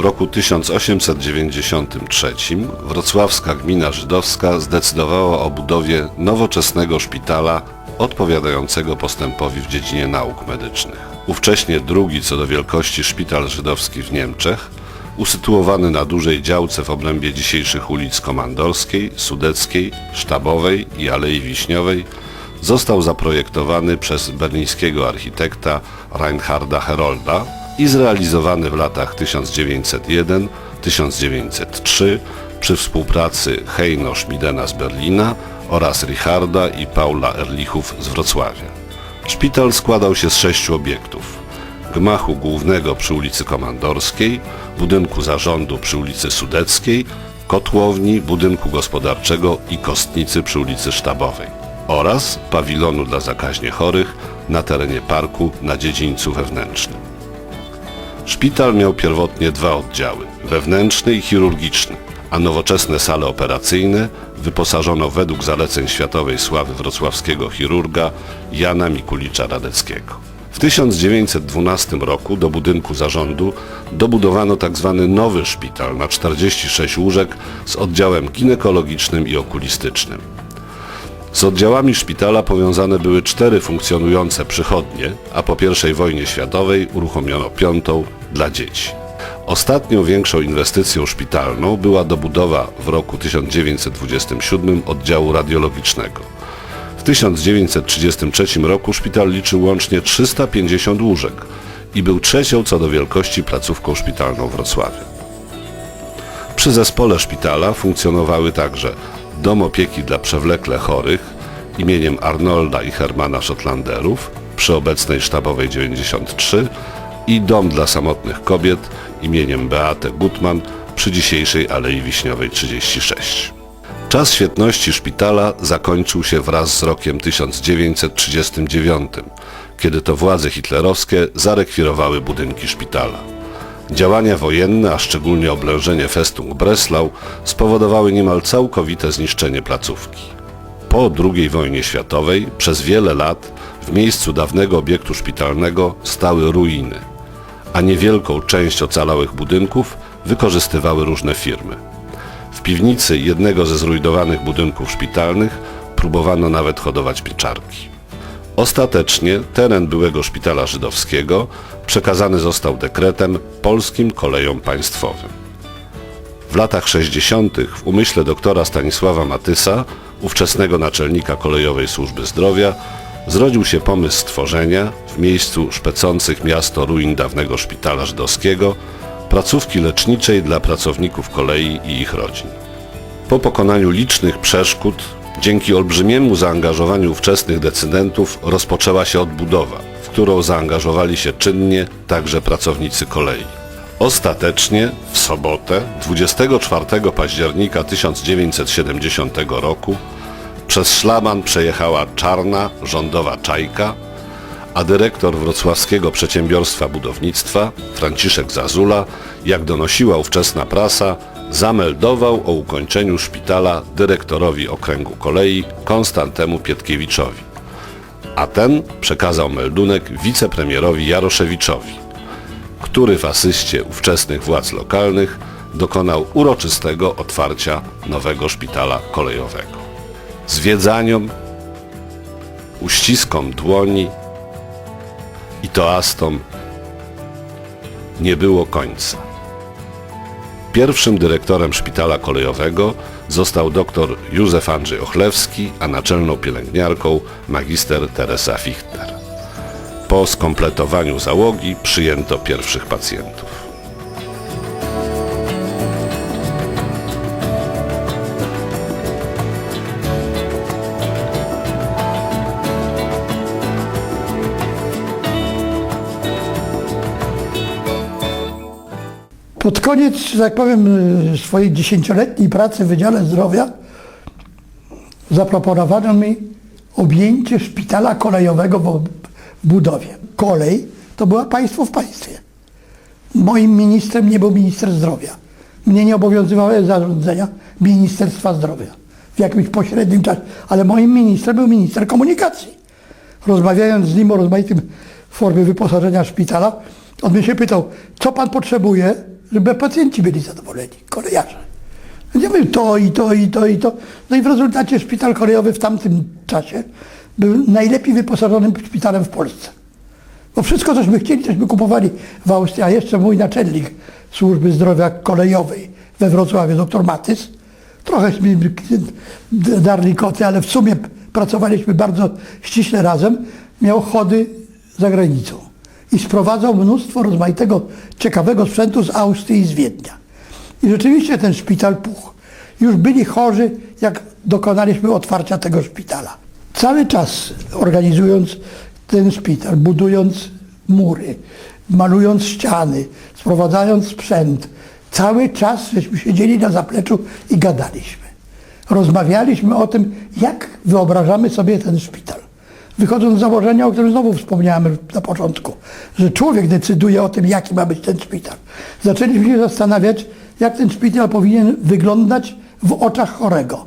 W roku 1893 wrocławska gmina żydowska zdecydowała o budowie nowoczesnego szpitala odpowiadającego postępowi w dziedzinie nauk medycznych. Ówcześnie drugi co do wielkości szpital żydowski w Niemczech, usytuowany na dużej działce w obrębie dzisiejszych ulic Komandorskiej, Sudeckiej, Sztabowej i Alei Wiśniowej, został zaprojektowany przez berlińskiego architekta Reinharda Herolda i zrealizowany w latach 1901-1903 przy współpracy Heino Schmidena z Berlina oraz Richarda i Paula Erlichów z Wrocławia. Szpital składał się z sześciu obiektów. Gmachu głównego przy ulicy Komandorskiej, budynku zarządu przy ulicy Sudeckiej, kotłowni, budynku gospodarczego i kostnicy przy ulicy Sztabowej oraz pawilonu dla zakaźnie chorych na terenie parku na dziedzińcu wewnętrznym. Szpital miał pierwotnie dwa oddziały, wewnętrzny i chirurgiczny, a nowoczesne sale operacyjne wyposażono według zaleceń światowej sławy wrocławskiego chirurga Jana Mikulicza Radeckiego. W 1912 roku do budynku zarządu dobudowano tzw. nowy szpital na 46 łóżek z oddziałem ginekologicznym i okulistycznym. Z oddziałami szpitala powiązane były cztery funkcjonujące przychodnie, a po I wojnie światowej uruchomiono piątą dla dzieci. Ostatnią większą inwestycją szpitalną była dobudowa w roku 1927 oddziału radiologicznego. W 1933 roku szpital liczył łącznie 350 łóżek i był trzecią co do wielkości placówką szpitalną Wrocławia. Przy zespole szpitala funkcjonowały także dom opieki dla przewlekle chorych imieniem Arnolda i Hermana Szotlanderów przy obecnej sztabowej 93 i dom dla samotnych kobiet imieniem Beate Gutmann przy dzisiejszej Alei Wiśniowej 36. Czas świetności szpitala zakończył się wraz z rokiem 1939, kiedy to władze hitlerowskie zarekwirowały budynki szpitala. Działania wojenne, a szczególnie oblężenie Festung Breslau spowodowały niemal całkowite zniszczenie placówki. Po II wojnie światowej przez wiele lat w miejscu dawnego obiektu szpitalnego stały ruiny, a niewielką część ocalałych budynków wykorzystywały różne firmy. W piwnicy jednego ze zrujnowanych budynków szpitalnych próbowano nawet hodować pieczarki. Ostatecznie teren byłego szpitala żydowskiego przekazany został dekretem polskim kolejom państwowym. W latach 60. w umyśle doktora Stanisława Matysa, ówczesnego naczelnika kolejowej służby zdrowia, zrodził się pomysł stworzenia w miejscu szpecących miasto ruin dawnego szpitala żydowskiego placówki leczniczej dla pracowników kolei i ich rodzin. Po pokonaniu licznych przeszkód, dzięki olbrzymiemu zaangażowaniu ówczesnych decydentów rozpoczęła się odbudowa, w którą zaangażowali się czynnie także pracownicy kolei. Ostatecznie w sobotę 24 października 1970 roku przez szlaban przejechała czarna rządowa czajka, a dyrektor Wrocławskiego Przedsiębiorstwa Budownictwa, Franciszek Zazula, jak donosiła ówczesna prasa, zameldował o ukończeniu szpitala dyrektorowi okręgu kolei Konstantemu Pietkiewiczowi, a ten przekazał meldunek wicepremierowi Jaroszewiczowi, który w asyście ówczesnych władz lokalnych dokonał uroczystego otwarcia nowego szpitala kolejowego. Zwiedzaniom, uściskom dłoni i toastom nie było końca. Pierwszym dyrektorem szpitala kolejowego został dr Józef Andrzej Ochlewski, a naczelną pielęgniarką magister Teresa Fichtner. Po skompletowaniu załogi przyjęto pierwszych pacjentów. Pod koniec, tak powiem, y, swojej dziesięcioletniej pracy w Wydziale Zdrowia zaproponowano mi objęcie szpitala kolejowego w budowie. Kolej to była państwo w państwie. Moim ministrem nie był minister zdrowia, Mnie nie obowiązywały zarządzenia Ministerstwa Zdrowia w jakimś pośrednim czasie, ale moim ministrem był minister komunikacji. Rozmawiając z nim o rozmaitym formie wyposażenia szpitala, on mnie się pytał, co pan potrzebuje, żeby pacjenci byli zadowoleni, kolejarze. Ja mówię, to i to i to i to. No i w rezultacie szpital kolejowy w tamtym czasie był najlepiej wyposażonym szpitalem w Polsce. Bo wszystko, cośmy chcieli, tośmy kupowali w Austrii, a jeszcze mój naczelnik służby zdrowia kolejowej we Wrocławiu, dr Matys, trochęśmy darli koty, ale w sumie pracowaliśmy bardzo ściśle razem, miał chody za granicą i sprowadzał mnóstwo rozmaitego ciekawego sprzętu z Austrii i z Wiednia. I rzeczywiście ten szpital puch. Już byli chorzy, jak dokonaliśmy otwarcia tego szpitala. Cały czas organizując ten szpital, budując mury, malując ściany, sprowadzając sprzęt, cały czas żeśmy siedzieli na zapleczu i gadaliśmy. Rozmawialiśmy o tym, jak wyobrażamy sobie ten szpital. Wychodząc z założenia, o którym znowu wspomniałem na początku, że człowiek decyduje o tym, jaki ma być ten szpital. Zaczęliśmy się zastanawiać, jak ten szpital powinien wyglądać w oczach chorego.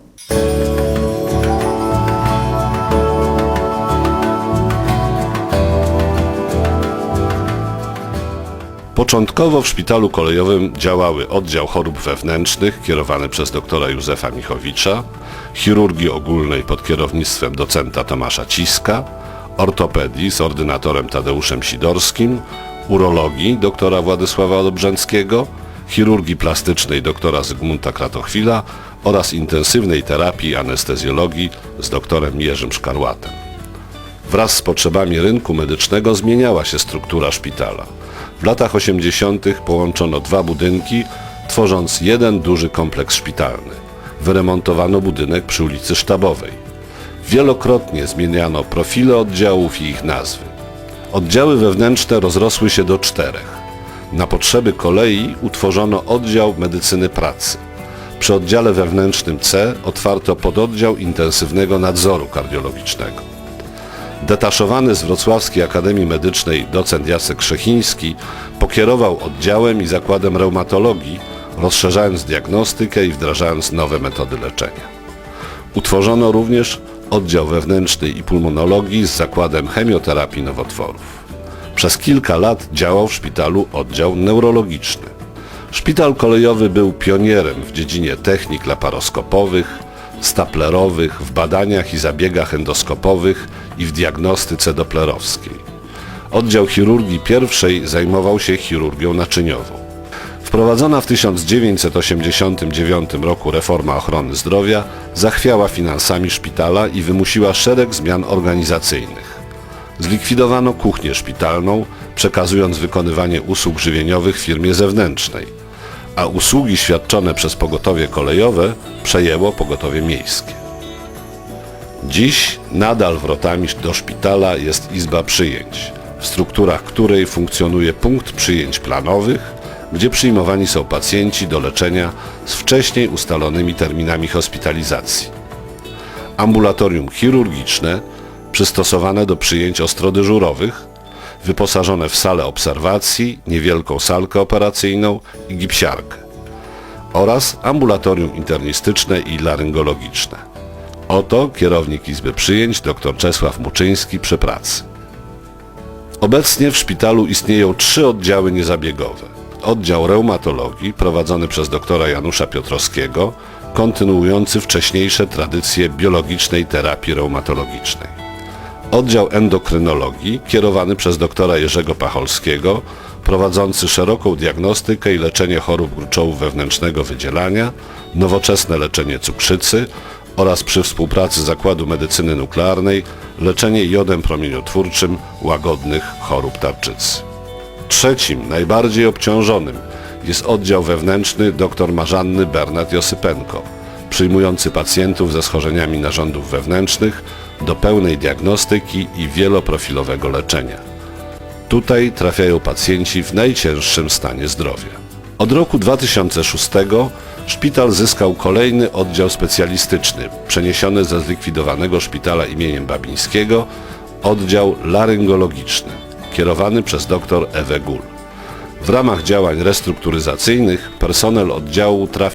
Początkowo w szpitalu kolejowym działały oddział chorób wewnętrznych kierowany przez doktora Józefa Michowicza, chirurgii ogólnej pod kierownictwem docenta Tomasza Ciska, ortopedii z ordynatorem Tadeuszem Sidorskim, urologii doktora Władysława Dobrzęckiego, chirurgii plastycznej doktora Zygmunta Kratochwila oraz intensywnej terapii anestezjologii z doktorem Jerzym Szkarłatem. Wraz z potrzebami rynku medycznego zmieniała się struktura szpitala. W latach 80. połączono dwa budynki, tworząc jeden duży kompleks szpitalny. Wyremontowano budynek przy ulicy Sztabowej. Wielokrotnie zmieniano profile oddziałów i ich nazwy. Oddziały wewnętrzne rozrosły się do czterech. Na potrzeby kolei utworzono oddział medycyny pracy. Przy oddziale wewnętrznym C otwarto pododdział intensywnego nadzoru kardiologicznego. Detaszowany z Wrocławskiej Akademii Medycznej docent Jacek Krzechiński pokierował oddziałem i zakładem reumatologii, rozszerzając diagnostykę i wdrażając nowe metody leczenia. Utworzono również oddział wewnętrzny i pulmonologii z zakładem chemioterapii nowotworów. Przez kilka lat działał w szpitalu oddział neurologiczny. Szpital kolejowy był pionierem w dziedzinie technik laparoskopowych, staplerowych, w badaniach i zabiegach endoskopowych i w diagnostyce doplerowskiej. Oddział chirurgii pierwszej zajmował się chirurgią naczyniową. Wprowadzona w 1989 roku reforma ochrony zdrowia zachwiała finansami szpitala i wymusiła szereg zmian organizacyjnych. Zlikwidowano kuchnię szpitalną, przekazując wykonywanie usług żywieniowych firmie zewnętrznej, a usługi świadczone przez pogotowie kolejowe przejęło pogotowie miejskie. Dziś nadal wrotami do szpitala jest izba przyjęć, w strukturach której funkcjonuje punkt przyjęć planowych, gdzie przyjmowani są pacjenci do leczenia z wcześniej ustalonymi terminami hospitalizacji. Ambulatorium chirurgiczne przystosowane do przyjęć ostrodyżurowych, wyposażone w salę obserwacji, niewielką salkę operacyjną i gipsiarkę oraz ambulatorium internistyczne i laryngologiczne. Oto kierownik Izby Przyjęć dr Czesław Muczyński przy pracy. Obecnie w szpitalu istnieją trzy oddziały niezabiegowe. Oddział reumatologii prowadzony przez doktora Janusza Piotrowskiego, kontynuujący wcześniejsze tradycje biologicznej terapii reumatologicznej. Oddział endokrynologii kierowany przez doktora Jerzego Pacholskiego, prowadzący szeroką diagnostykę i leczenie chorób gruczołu wewnętrznego wydzielania, nowoczesne leczenie cukrzycy oraz przy współpracy Zakładu Medycyny Nuklearnej leczenie jodem promieniotwórczym łagodnych chorób tarczycy. Trzecim, najbardziej obciążonym jest oddział wewnętrzny dr Marzanny Bernat Josypenko, przyjmujący pacjentów ze schorzeniami narządów wewnętrznych do pełnej diagnostyki i wieloprofilowego leczenia. Tutaj trafiają pacjenci w najcięższym stanie zdrowia. Od roku 2006 szpital zyskał kolejny oddział specjalistyczny, przeniesiony ze zlikwidowanego szpitala imieniem Babińskiego, oddział laryngologiczny, kierowany przez dr Ewę Gul. W ramach działań restrukturyzacyjnych personel oddziału trafił